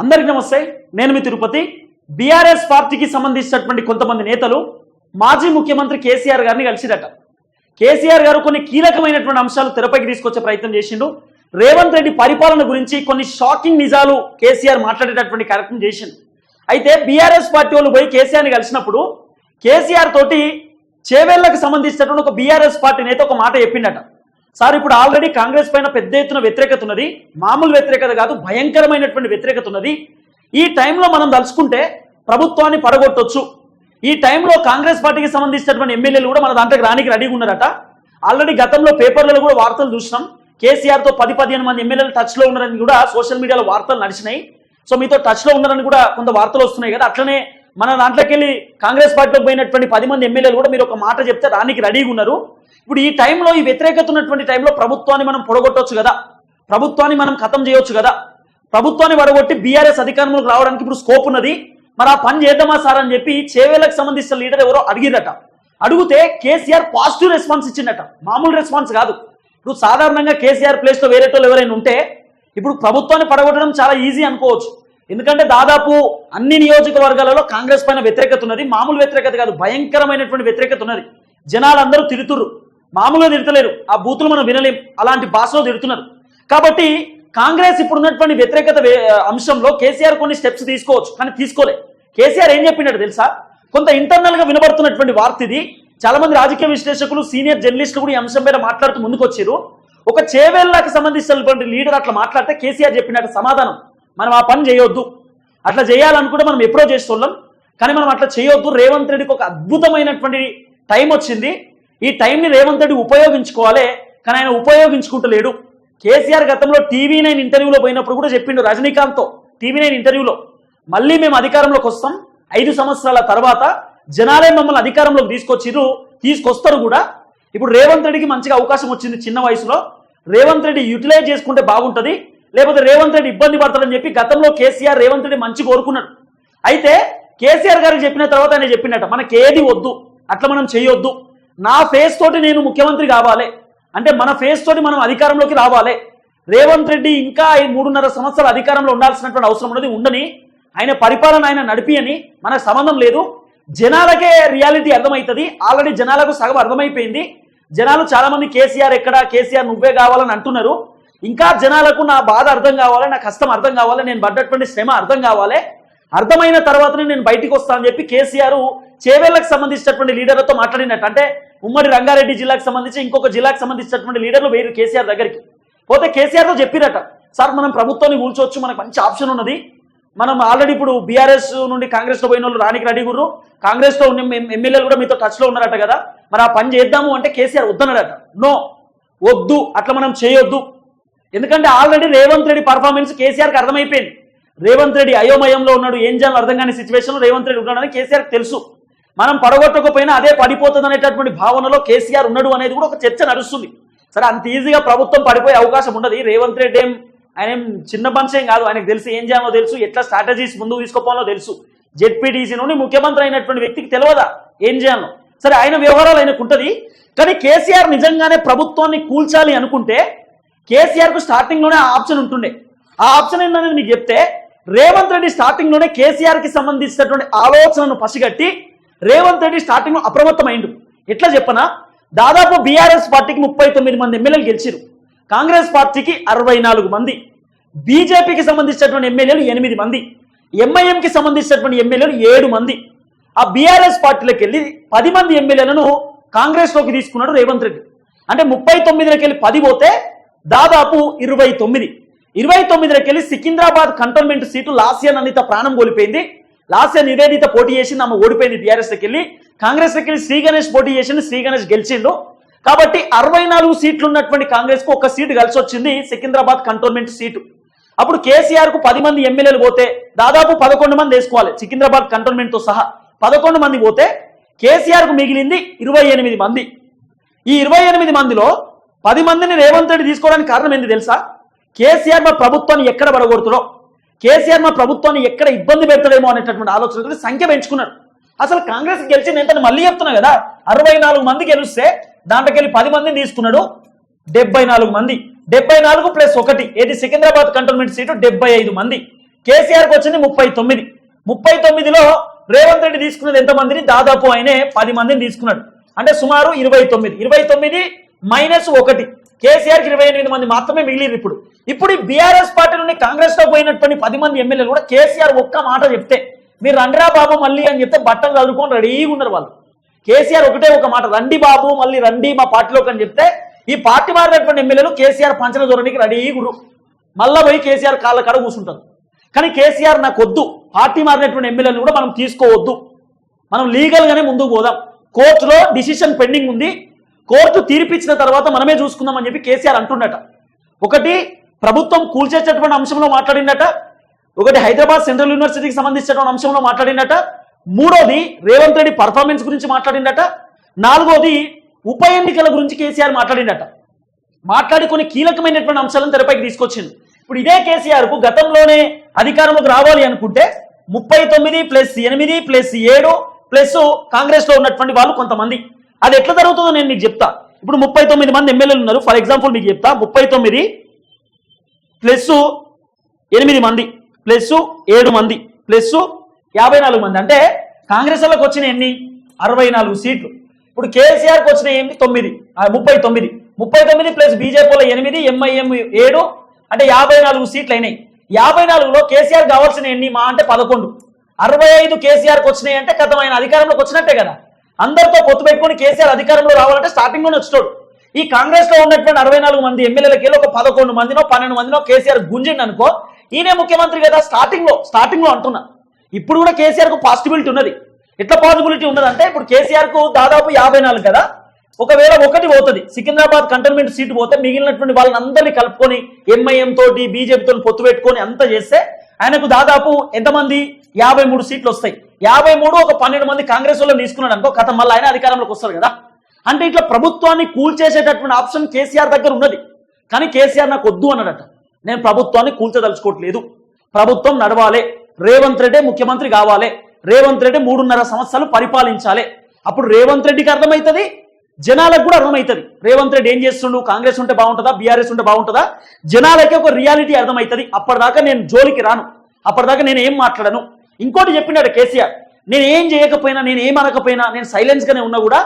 అందరికీ నమస్తే నేను మీ తిరుపతి. బీఆర్ఎస్ పార్టీకి సంబంధించినటువంటి కొంతమంది నేతలు మాజీ ముఖ్యమంత్రి కేసీఆర్ గారిని కలిసిరట. కేసీఆర్ గారు కొన్ని కీలకమైనటువంటి అంశాలు తెరపైకి తీసుకొచ్చే ప్రయత్నం చేసిండు. రేవంత్ రెడ్డి పరిపాలన గురించి కొన్ని షాకింగ్ నిజాలు కేసీఆర్ మాట్లాడేటటువంటి కార్యక్రమం చేసిండు. అయితే బీఆర్ఎస్ పార్టీ వాళ్ళు పోయి కేసీఆర్ని కలిసినప్పుడు కేసీఆర్ తోటి చేవేళ్ళకు సంబంధించినటువంటి ఒక బీఆర్ఎస్ పార్టీ నేత ఒక మాట చెప్పిండట. సార్ ఇప్పుడు ఆల్రెడీ కాంగ్రెస్ పైన పెద్ద ఎత్తున వ్యతిరేకత ఉన్నది. మామూలు వ్యతిరేకత కాదు భయంకరమైనటువంటి వ్యతిరేకత ఉన్నది. ఈ టైంలో మనం తలుచుకుంటే ప్రభుత్వాన్ని పడగొట్టొచ్చు. ఈ టైంలో కాంగ్రెస్ పార్టీకి సంబంధించినటువంటి ఎమ్మెల్యేలు కూడా మన దాంట్లోకి రానికి రెడీగా ఉన్నారట. ఆల్రెడీ గతంలో పేపర్లలో కూడా వార్తలు చూసినాం. కేసీఆర్తో పది పదిహేను మంది ఎమ్మెల్యేలు టచ్లో ఉన్నారని కూడా సోషల్ మీడియాలో వార్తలు నడిచినాయి. సో మీతో టచ్లో ఉన్నారని కూడా కొంత వార్తలు వస్తున్నాయి కదా. అట్లనే మన దాంట్లోకి వెళ్ళి కాంగ్రెస్ పార్టీలోకి పోయినటువంటి పది మంది ఎమ్మెల్యేలు కూడా మీరు ఒక మాట చెప్తే దానికి రెడీగా ఉన్నారు. ఇప్పుడు ఈ టైంలో ఈ వ్యతిరేకత ఉన్నటువంటి టైంలో ప్రభుత్వాన్ని మనం పొడగొట్టవచ్చు కదా? ప్రభుత్వాన్ని మనం ఖతం చేయొచ్చు కదా? ప్రభుత్వాన్ని పడగొట్టి బీఆర్ఎస్ అధికారంలోకి రావడానికి ఇప్పుడు స్కోప్ ఉన్నది. మరి ఆ పని చేద్దామా సార్ అని చెప్పి చేవేలకు సంబంధించిన లీడర్ ఎవరో అడిగిందట అడిగితే కేసీఆర్ పాజిటివ్ రెస్పాన్స్ ఇచ్చిందట మామూలు రెస్పాన్స్ కాదు. ఇప్పుడు సాధారణంగా కేసీఆర్ ప్లేస్లో వేరే వాళ్ళు ఎవరైనా ఉంటే ఇప్పుడు ప్రభుత్వాన్ని పడగొట్టడం చాలా ఈజీ అనుకోవచ్చు. ఎందుకంటే దాదాపు అన్ని నియోజకవర్గాలలో కాంగ్రెస్ పైన వ్యతిరేకత ఉన్నది. మామూలు వ్యతిరేకత కాదు భయంకరమైనటువంటి వ్యతిరేకత ఉన్నది. జనాలందరూ తిడుతుర్రు. మామూలుగా తిడతలేరు. ఆ బూతులు మనం వినలేం. అలాంటి భాషలో తిడుతున్నారు. కాబట్టి కాంగ్రెస్ ఇప్పుడు ఉన్నటువంటి వ్యతిరేకత అంశంలో కేసీఆర్ కొన్ని స్టెప్స్ తీసుకోవచ్చు కానీ తీసుకోలే. కేసీఆర్ ఏం చెప్పినట్టు తెలుసా? కొంత ఇంటర్నల్గా వినబడుతున్నటువంటి వార్త ఇది. చాలా మంది రాజకీయ విశ్లేషకులు సీనియర్ జర్నలిస్టులు కూడా ఈ అంశం మీద మాట్లాడుతూ ముందుకు వచ్చారు ఒక చేవేళ్ళకు సంబంధించినటువంటి లీడర్ అట్లా మాట్లాడితే కేసీఆర్ చెప్పినట్టు సమాధానం. మనం ఆ పని చేయొద్దు. అట్లా చేయాలనుకుంటే మనం ఎప్పుడో చేస్తున్నాం కానీ మనం అట్లా చేయొద్దు. రేవంత్ రెడ్డికి ఒక అద్భుతమైనటువంటి టైం వచ్చింది. ఈ టైంని రేవంత్ రెడ్డి ఉపయోగించుకోవాలి. కానీ ఆయన ఉపయోగించుకుంటలేడు. కేసీఆర్ గతంలో టీవీ నైన్ ఇంటర్వ్యూలో పోయినప్పుడు కూడా చెప్పిండు రజనీకాంత్తో టీవీ నైన్ ఇంటర్వ్యూలో. మళ్ళీ మేము అధికారంలోకి వస్తాం. ఐదు సంవత్సరాల తర్వాత జనాలే మమ్మల్ని అధికారంలోకి తీసుకొచ్చిర్రు తీసుకొస్తారు కూడా. ఇప్పుడు రేవంత్ రెడ్డికి మంచిగా అవకాశం వచ్చింది చిన్న వయసులో. రేవంత్ రెడ్డి యూటిలైజ్ చేసుకుంటే బాగుంటుంది. లేకపోతే రేవంత్ రెడ్డి ఇబ్బంది పడతాడని చెప్పి గతంలో కేసీఆర్ రేవంత్ రెడ్డి మంచి కోరుకున్నాడు. అయితే కేసీఆర్ గారికి చెప్పిన తర్వాత ఆయన చెప్పినట్ట మనకి ఏది వద్దు అట్లా మనం చేయొద్దు. నా ఫేస్ తోటి నేను ముఖ్యమంత్రి కావాలి. అంటే మన ఫేస్ తోటి మనం అధికారంలోకి రావాలి. రేవంత్ రెడ్డి ఇంకా మూడున్నర సంవత్సరాల అధికారంలో ఉండాల్సినటువంటి అవసరం ఉన్నది ఉండని ఆయన పరిపాలన ఆయన నడిపి అని మనకు సంబంధం లేదు. జనాలకే రియాలిటీ అర్థమవుతుంది. ఆల్రెడీ జనాలకు సగం అర్థమైపోయింది. జనాలు చాలా మంది కేసీఆర్ ఎక్కడ కేసీఆర్ నువ్వే కావాలని అంటున్నారు. ఇంకా జనాలకు నా బాధ అర్థం కావాలి నా కష్టం అర్థం కావాలి నేను పడ్డటువంటి శ్రమ అర్థం కావాలి. అర్థమైన తర్వాతనే నేను బయటికి వస్తానని చెప్పి కేసీఆర్ చేవేళ్ళకు సంబంధించినటువంటి లీడర్లతో మాట్లాడినట్టు. అంటే ఉమ్మడి రంగారెడ్డి జిల్లాకు సంబంధించి ఇంకొక జిల్లాకు సంబంధించినటువంటి లీడర్లు వేరు కేసీఆర్ దగ్గరికి. పోతే కేసీఆర్తో చెప్పిరట సార్ మనం ప్రభుత్వాన్ని కూల్చోవచ్చు మనకు మంచి ఆప్షన్ ఉన్నది. మనం ఆల్రెడీ ఇప్పుడు బీఆర్ఎస్ నుండి కాంగ్రెస్లో పోయిన వాళ్ళు రానికి రెడీ గుర్రు కాంగ్రెస్లో ఉన్న ఎమ్మెల్యేలు కూడా మీతో టచ్లో ఉన్నారట కదా. మరి ఆ పని చేద్దాము అంటే కేసీఆర్ వద్దన్నాడట. నో వద్దు. అట్లా మనం చేయొద్దు. ఎందుకంటే ఆల్రెడీ రేవంత్ రెడ్డి పర్ఫార్మెన్స్ కేసీఆర్కి అర్థమైపోయింది. రేవంత్ రెడ్డి అయోమయంలో ఉన్నాడు ఏం చేయాలో అర్థం కాని సిచ్యువేషన్లో రేవంత్ రెడ్డి ఉన్నాడని కేసీఆర్కి తెలుసు. మనం పడగొట్టకపోయినా అదే పడిపోతుంది అనేటటువంటి భావనలో కేసీఆర్ ఉన్నాడు అనేది కూడా ఒక చర్చ నడుస్తుంది. సరే అంత ఈజీగా ప్రభుత్వం పడిపోయే అవకాశం ఉండదు. రేవంత్ రెడ్డి ఏం ఆయన ఏం చిన్న మనిషి కాదు. ఆయనకు తెలుసు ఏం చేయాలో తెలుసు ఎట్లా స్ట్రాటజీస్ ముందుకు తీసుకోపోవాలో తెలుసు. జెడ్పీటీసీ నుండి ముఖ్యమంత్రి అయినటువంటి వ్యక్తికి తెలియదా ఏం చేయాలో? సరే ఆయన వ్యవహారాలు ఆయనకు ఉంటుంది. కానీ కేసీఆర్ నిజంగానే ప్రభుత్వాన్ని కూల్చాలి అనుకుంటే కేసీఆర్కు స్టార్టింగ్లోనే ఆప్షన్ ఉంటుండే. ఆ ఆప్షన్ ఏంటనేది మీకు చెప్తే రేవంత్ రెడ్డి స్టార్టింగ్లోనే కేసీఆర్కి సంబంధించినటువంటి ఆలోచనను పసిగట్టి రేవంత్ రెడ్డి స్టార్టింగ్లో అప్రమత్తమైండు. ఎట్లా చెప్పనా? దాదాపు బీఆర్ఎస్ పార్టీకి ముప్పై తొమ్మిది మంది ఎమ్మెల్యేలు గెలిచిరు కాంగ్రెస్ పార్టీకి అరవై నాలుగు మంది. బీజేపీకి సంబంధించినటువంటి ఎమ్మెల్యేలు ఎనిమిది మంది. ఎంఐఎంకి సంబంధించినటువంటి ఎమ్మెల్యేలు ఏడు మంది. ఆ బీఆర్ఎస్ పార్టీలోకి వెళ్ళి పది మంది ఎమ్మెల్యేలను కాంగ్రెస్లోకి తీసుకున్నాడు రేవంత్ రెడ్డి. అంటే ముప్పై తొమ్మిదిలోకి వెళ్ళి పది పోతే దాదాపు ఇరవై తొమ్మిది. ఇరవై తొమ్మిదిలోకి వెళ్ళి సికింద్రాబాద్ కంటోన్మెంట్ సీటు లాసియా అనిత ప్రాణం కోల్పోయింది. లాస్య నివేదిత పోటీ చేసింది ఆమె ఓడిపోయింది టీఆర్ఎస్కి వెళ్ళి. కాంగ్రెస్కి వెళ్ళి శ్రీ గణేష్ పోటీ చేసింది శ్రీ గణేష్ గెలిచిండు. కాబట్టి అరవై నాలుగు సీట్లు ఉన్నటువంటి కాంగ్రెస్కు ఒక సీటు కలిసి వచ్చింది సికింద్రాబాద్ కంటోన్మెంట్ సీటు. అప్పుడు కేసీఆర్కు పది మంది ఎమ్మెల్యేలు పోతే దాదాపు పదకొండు మంది వేసుకోవాలి సికింద్రాబాద్ కంటోన్మెంట్తో సహా. పదకొండు మంది పోతే కేసీఆర్కు మిగిలింది ఇరవై ఎనిమిది మంది. ఈ ఇరవై ఎనిమిది మందిలో పది మందిని రేవంత్ రెడ్డి తీసుకోవడానికి కారణం ఏంది తెలుసా? కేసీఆర్ మా ప్రభుత్వాన్ని ఎక్కడ పడగొడుతుడో కేసీఆర్ మా ప్రభుత్వాన్ని ఎక్కడ ఇబ్బంది పెడతాడేమో అనేటటువంటి ఆలోచనతో సంఖ్య పెంచుకున్నాడు అసలు కాంగ్రెస్ గెలిచింది ఎంతని మళ్ళీ చెప్తున్నా కదా? అరవై నాలుగు మంది గెలిస్తే దాంట్లోకెళ్ళి పది మందిని తీసుకున్నాడు డెబ్బై నాలుగు మంది. డెబ్బై నాలుగు ప్లస్ ఒకటి ఏది? సికింద్రాబాద్ కంటోన్మెంట్ సీటు డెబ్బై ఐదు మంది. కేసీఆర్కి వచ్చింది ముప్పై తొమ్మిది. ముప్పై తొమ్మిదిలో రేవంత్ రెడ్డి తీసుకున్నది ఎంతమందిని దాదాపు ఆయనే పది మందిని తీసుకున్నాడు. అంటే సుమారు ఇరవై తొమ్మిది. ఇరవై తొమ్మిది మైనస్ ఒకటి. కేసీఆర్కి ఇరవై ఎనిమిది మంది మాత్రమే మిగిలిరు ఇప్పుడు. ఇప్పుడు ఈ బీఆర్ఎస్ పార్టీ నుండి కాంగ్రెస్లో పోయినటువంటి పది మంది ఎమ్మెల్యేలు కూడా కేసీఆర్ ఒక్క మాట చెప్తే మీరు రండిరా బాబు మళ్ళీ అని చెప్తే బట్టలు చదువుకొని రెడీగా ఉన్నారు వాళ్ళు. కేసీఆర్ ఒకటే ఒక మాట రండి బాబు మళ్ళీ రండి మా పార్టీలోకి అని చెప్తే ఈ పార్టీ మారినటువంటి ఎమ్మెల్యేలు కేసీఆర్ పంచన ధోరణికి రెడీ గురు మళ్ళా పోయి కేసీఆర్ కాళ్ళ కాడ కూర్చుంటారు. కానీ కేసీఆర్ నాకు వద్దు. పార్టీ మారినటువంటి ఎమ్మెల్యేలు కూడా మనం తీసుకోవద్దు. మనం లీగల్గానే ముందుకు పోదాం. కోర్టులో డిసిషన్ పెండింగ్ ఉంది. కోర్టు తీర్పిచ్చిన తర్వాత మనమే చూసుకుందాం అని చెప్పి కేసీఆర్ అంటుండట. ఒకటి ప్రభుత్వం కూల్చేసేటువంటి అంశంలో మాట్లాడిందట. ఒకటి హైదరాబాద్ సెంట్రల్ యూనివర్సిటీకి సంబంధించినటువంటి అంశంలో మాట్లాడిందట. మూడోది రేవంత్ రెడ్డి పర్ఫార్మెన్స్ గురించి మాట్లాడిందట. నాలుగోది ఉప ఎన్నికల గురించి కేసీఆర్ మాట్లాడిందట. మాట్లాడి కొన్ని కీలకమైనటువంటి అంశాలను తెరపైకి తీసుకొచ్చింది ఇప్పుడు ఇదే కేసీఆర్కు గతంలోనే అధికారంలోకి రావాలి అనుకుంటే ముప్పై తొమ్మిది ప్లస్ ఎనిమిది ప్లస్ ఏడు ప్లస్ కాంగ్రెస్లో ఉన్నటువంటి వాళ్ళు కొంతమంది. అది ఎట్లా జరుగుతుందో నేను మీకు చెప్తా. ఇప్పుడు ముప్పై తొమ్మిది మంది ఎమ్మెల్యేలు ఉన్నారు. ఫర్ ఎగ్జాంపుల్ మీకు చెప్తా. ముప్పై తొమ్మిది ప్లస్ ఎనిమిది మంది ప్లస్ ఏడు మంది ప్లస్ యాభై నాలుగు మంది. అంటే కాంగ్రెస్ వాళ్ళకి వచ్చిన ఎన్ని? అరవై నాలుగు సీట్లు. ఇప్పుడు కేసీఆర్కి వచ్చిన ఏంటి తొమ్మిది. ముప్పై తొమ్మిది. ముప్పై తొమ్మిది ప్లస్ బీజేపీలో ఎనిమిది ఎంఐఎం ఏడు. అంటే యాభై నాలుగు సీట్లు అయినాయి. యాభై నాలుగులో కేసీఆర్ కావాల్సిన ఎన్ని? మా అంటే పదకొండు. అరవై ఐదు కేసీఆర్కి వచ్చినాయి అంటే కథమైన అధికారంలోకి వచ్చినట్టే కదా. అందరితో పొత్తు పెట్టుకొని కేసీఆర్ అధికారంలో రావాలంటే స్టార్టింగ్లోనే వచ్చాడు ఈ కాంగ్రెస్లో ఉన్నటువంటి అరవై నాలుగు మంది ఎమ్మెల్యేలకి ఒక పదకొండు మందినో పన్నెండు మందినో కేసీఆర్ గుంజిండి అనుకో ఈయనే ముఖ్యమంత్రి కదా స్టార్టింగ్లో స్టార్టింగ్లో అంటున్నా. ఇప్పుడు కూడా కేసీఆర్కు పాసిబిలిటీ ఉన్నది. ఎట్లా పాసిబిలిటీ ఉన్నది అంటే ఇప్పుడు కేసీఆర్కు దాదాపు యాభై నాలుగు కదా ఒకవేళ ఒకటి పోతుంది సికింద్రాబాద్ కంటోన్మెంట్ సీటు పోతే మిగిలినటువంటి వాళ్ళని అందరినీ కలుపుకొని ఎంఐఎం తోటి బీజేపీతో పొత్తు పెట్టుకొని అంత చేస్తే ఆయనకు దాదాపు ఎంతమంది? యాభై మూడు సీట్లు వస్తాయి. యాభై మూడు ఒక పన్నెండు మంది కాంగ్రెస్ వాళ్ళు తీసుకున్నాడు అనుకో కథ మళ్ళీ ఆయన అధికారంలోకి వస్తారు కదా? అంటే ఇట్లా ప్రభుత్వాన్ని కూల్చేసేటటువంటి ఆప్షన్ కేసీఆర్ దగ్గర ఉన్నది. కానీ కేసీఆర్ నాకు వద్దు అన్నాడట. నేను ప్రభుత్వాన్ని కూల్చదలుచుకోవట్లేదు. ప్రభుత్వం నడవాలి. రేవంత్ రెడ్డి ముఖ్యమంత్రి కావాలి. రేవంత్ రెడ్డి మూడున్నర సంవత్సరాలు పరిపాలించాలి. అప్పుడు రేవంత్ రెడ్డికి అర్థమవుతుంది జనాలకు కూడా అర్థమవుతుంది రేవంత్ రెడ్డి ఏం చేస్తుండు? కాంగ్రెస్ ఉంటే బాగుంటుందా? బీఆర్ఎస్ ఉంటే బాగుంటుందా? జనాలకి ఒక రియాలిటీ అర్థమవుతుంది అప్పటిదాకా నేను జోలికి రాను. అప్పటిదాకా నేను ఏం మాట్లాడను? ఇంకోటి చెప్పినాడు కేసీఆర్ నేను ఏం చేయకపోయినా నేను ఏం అనకపోయినా నేను సైలెన్స్గానే ఉన్నా కూడా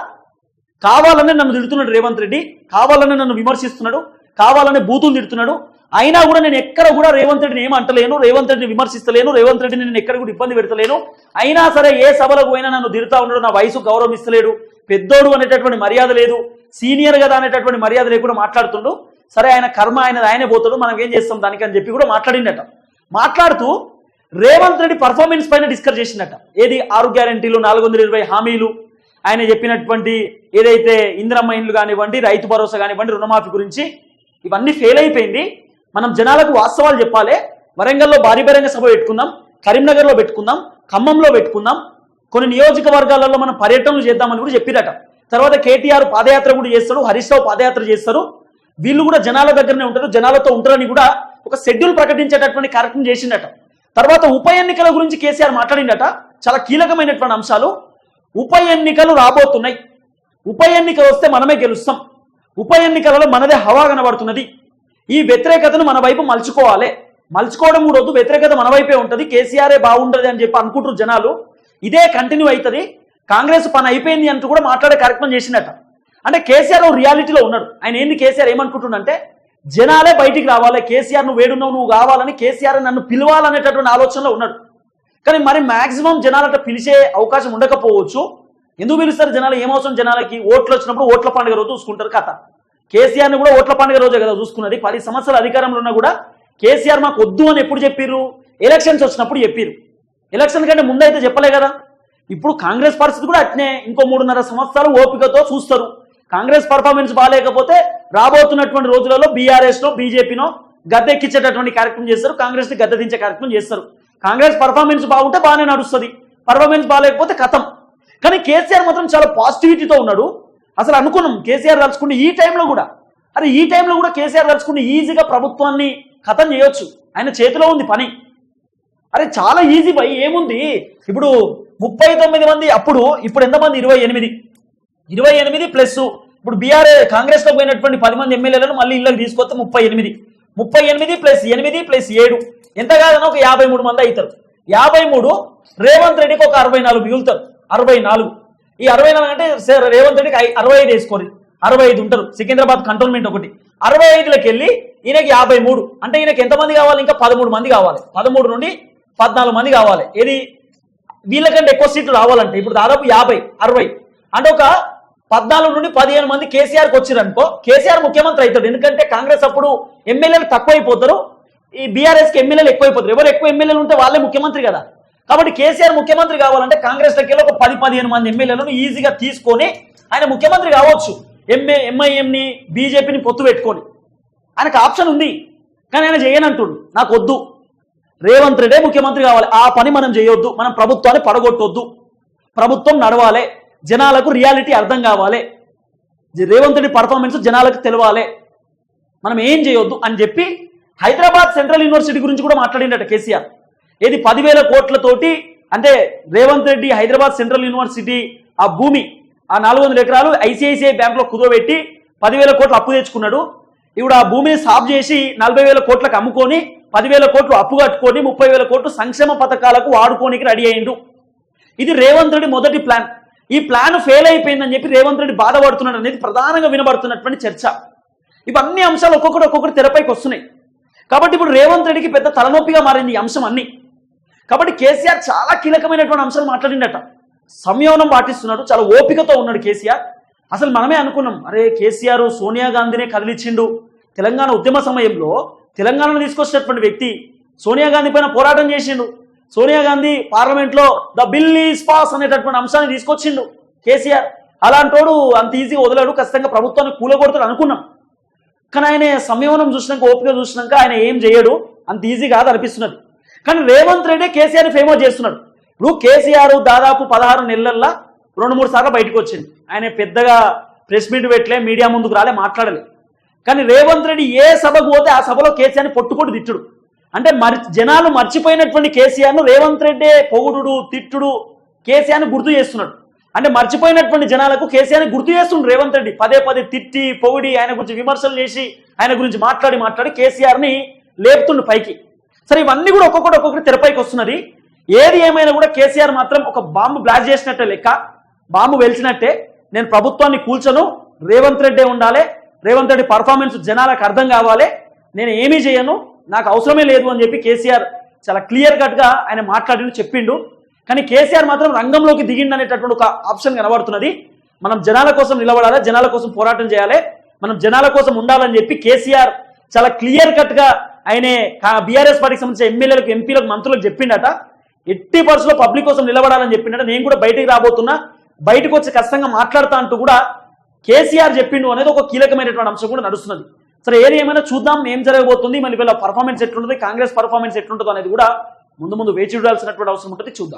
కావాలనే నన్ను తిడుతున్నాడు రేవంత్ రెడ్డి కావాలనే నన్ను విమర్శిస్తున్నాడు కావాలనే బూతులు తిడుతున్నాడు. అయినా కూడా నేను ఎక్కడ కూడా రేవంత్ రెడ్డిని ఏం అంటలేను రేవంత్ రెడ్డిని విమర్శిస్తలేను రేవంత్ రెడ్డిని నేను ఎక్కడ కూడా ఇబ్బంది పెడతలేను. అయినా సరే ఏ సభలకు పోయినా నన్ను తిడుతా ఉన్నాడు నా వయసు గౌరవం ఇస్తలేడు పెద్దోడు అనేటటువంటి మర్యాద లేదు సీనియర్ కదా అనేటటువంటి మర్యాద లేకుండా మాట్లాడుతుండు. సరే ఆయన కర్మ ఆయన ఆయనే పోతాడు మనం ఏం చేస్తాం దానికి అని చెప్పి కూడా మాట్లాడిండట. మాట్లాడుతూ రేవంత్ రెడ్డి పర్ఫార్మెన్స్ పైన డిస్కస్ చేసిందట ఏది ఆరు గ్యారంటీలు నాలుగు వందల ఇరవై హామీలు? ఆయన చెప్పినటువంటి ఏదైతే ఇందిరమ్మ ఇండ్లు కానివ్వండి రైతు భరోసా కానివ్వండి రుణమాఫీ గురించి ఇవన్నీ ఫెయిల్ అయిపోయింది. మనం జనాలకు వాస్తవాలు చెప్పాలి. వరంగల్లో భారీ బహిరంగ సభ పెట్టుకుందాం కరీంనగర్లో పెట్టుకుందాం ఖమ్మంలో పెట్టుకుందాం. కొన్ని నియోజకవర్గాలలో మనం పర్యటనలు చేద్దామని కూడా చెప్పిరట. తర్వాత కేటీఆర్ పాదయాత్ర కూడా చేస్తారు హరీష్ రావు పాదయాత్ర చేస్తారు. వీళ్ళు కూడా జనాల దగ్గరనే ఉంటారు జనాలతో ఉంటారని కూడా ఒక షెడ్యూల్ ప్రకటించేటటువంటి కార్యక్రమం చేసిండట. తర్వాత ఉప ఎన్నికల గురించి కేసీఆర్ మాట్లాడిండట. చాలా కీలకమైనటువంటి అంశాలు. ఉప ఎన్నికలు రాబోతున్నాయి. ఉప ఎన్నికలు వస్తే మనమే గెలుస్తాం. ఉప ఎన్నికలలో మనదే హవా కనబడుతున్నది. ఈ వ్యతిరేకతను మన వైపు మలుచుకోవాలి. మలుచుకోవడం కూడా వద్దు. వ్యతిరేకత మన వైపే ఉంటుంది. కేసీఆరే బాగుండదు అని చెప్పి అనుకుంటారు జనాలు. ఇదే కంటిన్యూ అవుతుంది. కాంగ్రెస్ పని అయిపోయింది అంటూ కూడా మాట్లాడే కార్యక్రమం చేసినట్ట అంటే కేసీఆర్ ఓ రియాలిటీలో ఉన్నాడు. ఆయన ఏంది కేసీఆర్ ఏమనుకుంటుండంటే జనాలే బయటికి రావాలి. కేసీఆర్ నువ్వు వేడున్నావు నువ్వు కావాలని కేసీఆర్ నన్ను పిలవాలనేటటువంటి ఆలోచనలో ఉన్నాడు. కానీ మరి మాక్సిమం జనాలట పిలిచే అవకాశం ఉండకపోవచ్చు. ఎందుకు పిలుస్తారు జనాలు? ఏమవసరం జనాలకి ఓట్లు వచ్చినప్పుడు ఓట్ల పండుగ రోజు చూసుకుంటారు కథ. కేసీఆర్ని కూడా ఓట్ల పండుగ రోజే కదా చూసుకున్నది. పది సంవత్సరాల అధికారంలో ఉన్నా కూడా కేసీఆర్ మాకు వద్దు అని ఎప్పుడు చెప్పిర్రు? ఎలక్షన్స్ వచ్చినప్పుడు చెప్పిర్రు. ఎలక్షన్ కంటే ముందైతే చెప్పలే కదా. ఇప్పుడు కాంగ్రెస్ పరిస్థితి కూడా అట్నే. ఇంకో మూడున్నర సంవత్సరాలు ఓపికతో చూస్తారు. కాంగ్రెస్ పర్ఫార్మెన్స్ బాగాలేకపోతే రాబోతున్నటువంటి రోజులలో బీఆర్ఎస్లో బీజేపీనో గద్దెక్కించేటటువంటి కార్యక్రమం చేస్తారు. కాంగ్రెస్ని గద్దెదించే కార్యక్రమం చేస్తారు. కాంగ్రెస్ పర్ఫార్మెన్స్ బాగుంటే బాగానే నడుస్తుంది. పర్ఫార్మెన్స్ బాగాలేకపోతే కథం. కానీ కేసీఆర్ మాత్రం చాలా పాజిటివిటీతో ఉన్నాడు. అసలు అనుకున్నాం కేసీఆర్ తలుచుకుంటే ఈ టైంలో కూడా. అరే ఈ టైంలో కూడా కేసీఆర్ తలుచుకుంటే ఈజీగా ప్రభుత్వాన్ని కథం చేయొచ్చు. ఆయన చేతిలో ఉంది పని. అరే చాలా ఈజీ పై ఏముంది? ఇప్పుడు ముప్పై తొమ్మిది మంది అప్పుడు ఇప్పుడు ఎంతమంది? ఇరవై ఎనిమిది. ఇరవై ఎనిమిది ప్లస్ ఇప్పుడు బీఆర్ కాంగ్రెస్లో పోయినటువంటి పది మంది ఎమ్మెల్యేలను మళ్ళీ ఇళ్ళకి తీసుకొస్తే ముప్పై ఎనిమిది. ముప్పై ఎనిమిది ప్లస్ ఎనిమిది ప్లస్ ఏడు. ఎంత కాదన్నా ఒక యాభై మూడు మంది అవుతారు. యాభై మూడు రేవంత్ రెడ్డికి ఒక అరవై నాలుగు మిగులుతారు. అరవై నాలుగు. ఈ అరవై నాలుగు అంటే సార్ రేవంత్ రెడ్డికి అరవై ఐదు వేసుకోరు. అరవై ఐదు ఉంటారు. సికింద్రాబాద్ కంటోన్మెంట్ ఒకటి. అరవై ఐదులకి వెళ్ళి ఈయనకి యాభై మూడు. అంటే ఈయనకి ఎంతమంది కావాలి? ఇంకా పదమూడు మంది కావాలి. పదమూడు నుండి పద్నాలుగు మంది కావాలి. ఏది? వీళ్ళకంటే ఎక్కువ సీట్లు రావాలంటే. ఇప్పుడు దాదాపు యాభై అరవై. అంటే ఒక పద్నాలుగు నుండి పదిహేను మంది కేసీఆర్కి వచ్చిరనుకో కేసీఆర్ ముఖ్యమంత్రి అవుతాడు. ఎందుకంటే కాంగ్రెస్ అప్పుడు ఎమ్మెల్యేలు తక్కువైపోతారు. ఈ బీఆర్ఎస్కి ఎమ్మెల్యేలు ఎక్కువైపోతారు. ఎవరు ఎక్కువ ఎమ్మెల్యేలు ఉంటే వాళ్ళే ముఖ్యమంత్రి కదా. కాబట్టి కేసీఆర్ ముఖ్యమంత్రి కావాలంటే కాంగ్రెస్ దగ్గర ఒక పది పదిహేను మంది ఎమ్మెల్యేలను ఈజీగా తీసుకొని ఆయన ముఖ్యమంత్రి కావచ్చు. ఎంఏ ఎంఐఎంని బీజేపీని పొత్తు పెట్టుకొని. ఆయనకు ఆప్షన్ ఉంది. కానీ ఆయన చేయనంటుడు. నాకు వద్దు. రేవంత్ రెడ్డే ముఖ్యమంత్రి కావాలి. ఆ పని మనం చేయొద్దు. మనం ప్రభుత్వాన్ని పడగొట్టొద్దు. ప్రభుత్వం నడవాలి. జనాలకు రియాలిటీ అర్థం కావాలి. జ- రేవంత్ రెడ్డి పర్ఫార్మెన్స్ జనాలకు తెలవాలి. మనం ఏం చేయొద్దు అని చెప్పి హైదరాబాద్ సెంట్రల్ యూనివర్సిటీ గురించి కూడా మాట్లాడిండట కేసీఆర్. ఏది పదివేల కోట్లతోటి అంటే రేవంత్ రెడ్డి హైదరాబాద్ సెంట్రల్ యూనివర్సిటీ ఆ భూమి ఆ నాలుగు వందల ఎకరాలు ఐసిఐసిఐ బ్యాంకులో కుదోబెట్టి పదివేల కోట్లు అప్పు తెచ్చుకున్నాడు. ఇప్పుడు ఆ భూమిని సాఫ్ చేసి నలభై వేల కోట్లకు అమ్ముకొని పదివేల కోట్లు అప్పు కట్టుకొని ముప్పై వేల కోట్లు సంక్షేమ పథకాలకు వాడుకోనికి రెడీ అయిండు. ఇది రేవంత్ రెడ్డి మొదటి ప్లాన్. ఈ ప్లాన్ ఫెయిల్ అయిపోయిందని చెప్పి రేవంత్ రెడ్డి బాధపడుతున్నాడు అనేది ప్రధానంగా వినబడుతున్నటువంటి చర్చ. ఇవన్నీ అంశాలు ఒక్కొక్కటి ఒక్కొక్కటి తెరపైకి వస్తున్నాయి. కాబట్టి ఇప్పుడు రేవంత్ రెడ్డికి పెద్ద తలనొప్పిగా మారింది ఈ అంశం అన్ని. కాబట్టి కేసీఆర్ చాలా కీలకమైనటువంటి అంశాలు మాట్లాడిండట. సంయమనం పాటిస్తున్నాడు చాలా ఓపికతో ఉన్నాడు కేసీఆర్. అసలు మనమే అనుకున్నాం అరే కేసీఆర్ సోనియా గాంధీనే కదిలిచ్చిండు తెలంగాణ ఉద్యమ సమయంలో తెలంగాణను తీసుకొచ్చినటువంటి వ్యక్తి సోనియా గాంధీ పైన పోరాటం చేసిండు. సోనియా గాంధీ పార్లమెంట్లో ద బిల్ ఈస్ పాస్ అనేటటువంటి అంశాన్ని తీసుకొచ్చిండు కేసీఆర్. అలాంటోడు అంత ఈజీగా వదలాడు ఖచ్చితంగా ప్రభుత్వాన్ని కూలగొడతాడు అనుకున్నాం. కానీ ఆయన సంయమనం చూసినాక ఓపిక చూసినాక ఆయన ఏం చేయడు? అంత ఈజీ కాదు అనిపిస్తున్నది. కానీ రేవంత్ రెడ్డి కేసీఆర్ ఫేమస్ చేస్తున్నాడు. ఇప్పుడు కేసీఆర్ దాదాపు పదహారు నెలల్లో రెండు మూడు సార్లు బయటకు వచ్చింది. ఆయన పెద్దగా ప్రెస్ మీట్ పెట్టలే మీడియా ముందుకు రాలే మాట్లాడలే. కానీ రేవంత్ రెడ్డి ఏ సభకు పోతే ఆ సభలో కేసీఆర్ని పొట్టుకొట్టు తిట్టుడు. అంటే మరి జనాలు మర్చిపోయినటువంటి కేసీఆర్ను రేవంత్ రెడ్డి పొగుడు తిట్టుడు కేసీఆర్ని గుర్తు చేస్తున్నాడు. అంటే మర్చిపోయినటువంటి జనాలకు కేసీఆర్ని గుర్తు చేస్తుండ్రు రేవంత్ రెడ్డి. పదే పదే తిట్టి పొగిడి ఆయన గురించి విమర్శలు చేసి ఆయన గురించి మాట్లాడి మాట్లాడి కేసీఆర్ని లేపుతుండు పైకి. సరే ఇవన్నీ కూడా ఒక్కొక్కటి ఒక్కొక్కటి తెరపైకి వస్తున్నది. ఏది ఏమైనా కూడా కేసీఆర్ మాత్రం ఒక బాంబు బ్లాస్ట్ చేసినట్టే లెక్క. బాంబు వెలిచినట్టే. నేను ప్రభుత్వాన్ని కూల్చను. రేవంత్ రెడ్డే ఉండాలి. రేవంత్ రెడ్డి పర్ఫార్మెన్స్ జనాలకు అర్థం కావాలి. నేను ఏమీ చేయను. నాకు అవసరమే లేదు అని చెప్పి కేసీఆర్ చాలా క్లియర్ కట్గా ఆయన మాట్లాడి చెప్పిండు. కానీ కేసీఆర్ మాత్రం రంగంలోకి దిగిండు అనేటటువంటి ఒక ఆప్షన్ కనబడుతున్నది. మనం జనాల కోసం నిలబడాలి? జనాల కోసం పోరాటం చేయాలి? మనం జనాల కోసం ఉండాలని చెప్పి కేసీఆర్ చాలా క్లియర్ కట్గా ఆయనే బీఆర్ఎస్ పార్టీకి సంబంధించిన ఎమ్మెల్యేలకు ఎంపీలకు మంత్రులకు చెప్పిండట. ఎట్టి పరిస్థితుల్లో పబ్లిక్ కోసం నిలబడాలని చెప్పిండట. నేను కూడా బయటికి రాబోతున్నా. బయటకు వచ్చి ఖచ్చితంగా మాట్లాడతా అంటూ కూడా కేసీఆర్ చెప్పిండు అనేది ఒక కీలకమైనటువంటి అంశం కూడా నడుస్తున్నది. సరే ఏది ఏమైనా చూద్దాం ఏం జరగబోతుంది మళ్ళీ వీళ్ళ పర్ఫార్మెన్స్ ఎట్లుంటుంది కాంగ్రెస్ పర్ఫార్మెన్స్ ఎట్లుంటుంది అనేది కూడా ముందు ముందు వేచి చూడాల్సినటువంటి అవసరం ఉంటుంది చూద్దాం.